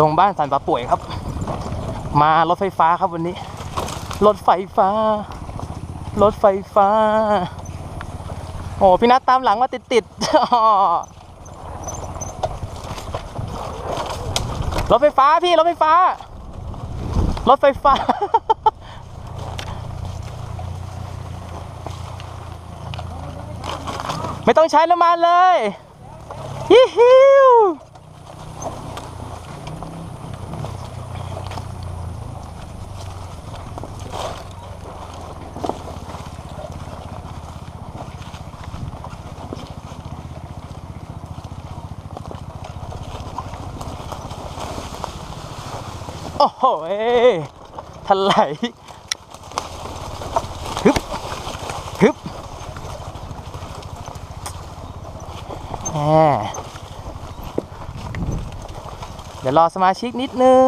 ลงบ้านสันป่าป่วยครับ มารถไฟฟ้าครับวันนี้ รถไฟฟ้า รถไฟฟ้า โอ้พี่นัทตามหลังมาติดติดรถไฟฟ้าพี่รถไฟฟ้า รถไฟฟ้า ไม่ต้องใช้น้ำมันเลยฮิฮิว โอ้โหเอ้ยถลายฮึบฮึบแหมเดี๋ยวรอสมาชิกนิดนึง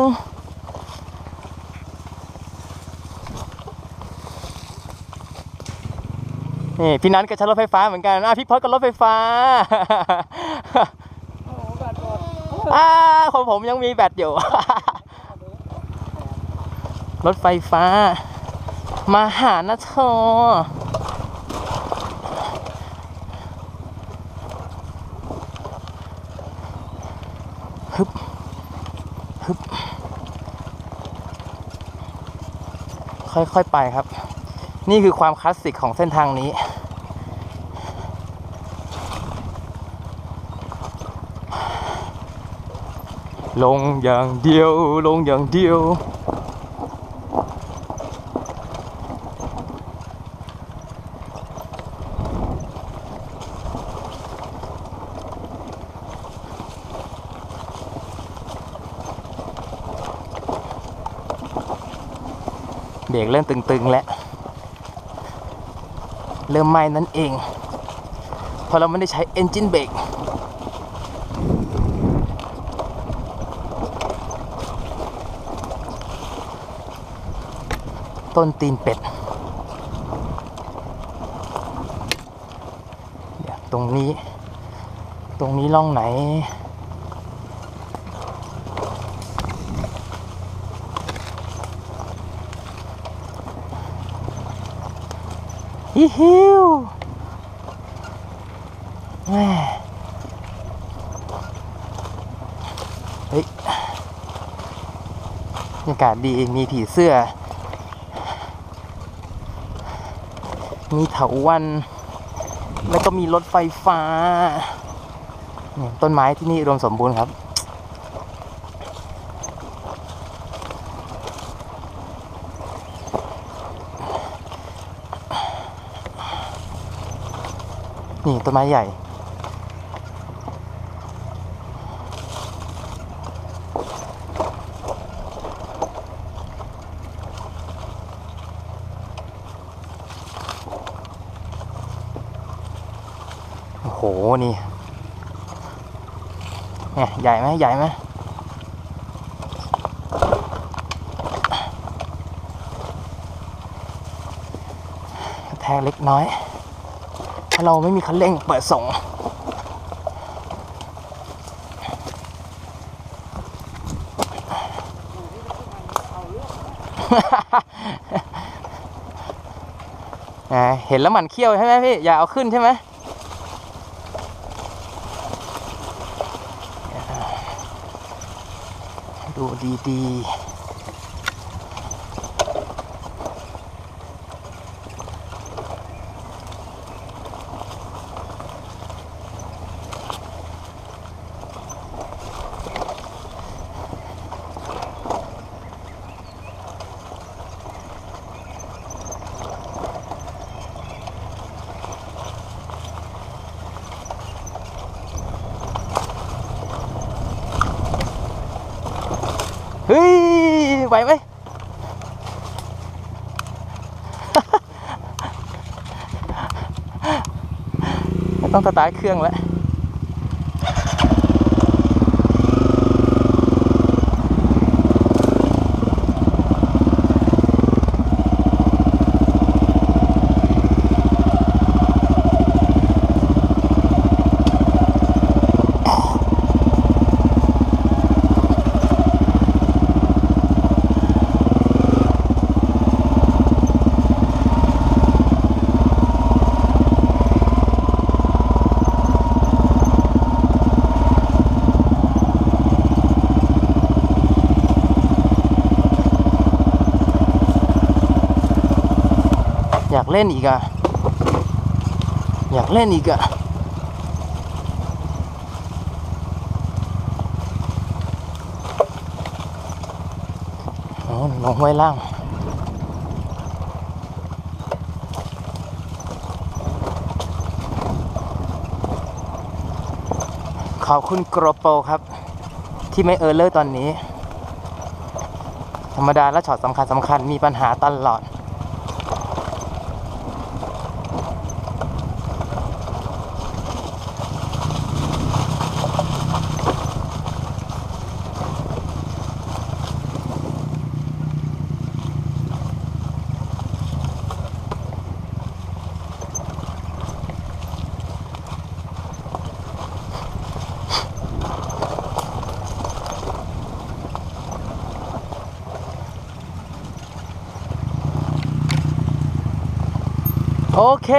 นี่พี่นัทก็ใช้รถไฟฟ้าเหมือนกันอะพี่พอดก็รถไฟฟ้าอ่าของผมยังมีแบตอยู่ รถไฟฟ้า มาหานะเธอฮึบฮึบค่อยๆไปครับ นี่คือความคลาสสิกของเส้นทางนี้ลงอย่างเดียว ลงอย่างเดียว เบรกเริ่มตึงๆแล้ว เริ่มไหม้นั่นเอง เพราะเราไม่ได้ใช้ engine brake ต้นตีนเป็ด ตรงนี้ ตรงนี้ล่องไหน ฮิฮิวแม่เฮ้ยบรรยากาศดีมีผีเสื้อ มีเถาวัน แล้วก็มีรถไฟฟ้าเนี่ยต้นไม้ที่นี่อุดมสมบูรณ์ครับ นี่ต้นไม้ใหญ่ โอ้โห นี่เนี่ยใหญ่ไหมใหญ่ไหมแทกเล็กน้อย เราไม่มีคันเร่งเปิดส่ง เห็นแล้วหมันเขี้ยวใช่ไหมพี่ อย่าเอาขึ้นใช่ไหมดูดีๆ เฮ้ย ไหวไหมต้องสตาร์ทเครื่องแล้ว อยากเล่นอีกอะอยากเล่นอีกอะโอ้ลงห้วยล่างขอบคุณกรโปรครับ ที่ไม่เออเลอร์ตอนนี้ ธรรมดาและช็อตสำคัญสำคัญมีปัญหาตลอด โอเค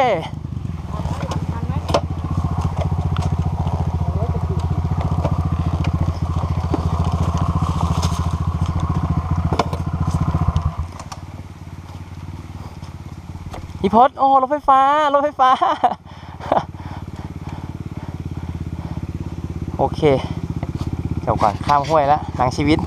อีพดโอ้รถไฟฟ้า รถไฟฟ้า โอเคเดี๋ยวก่อนข้ามห้วยแล้วหนังชีวิต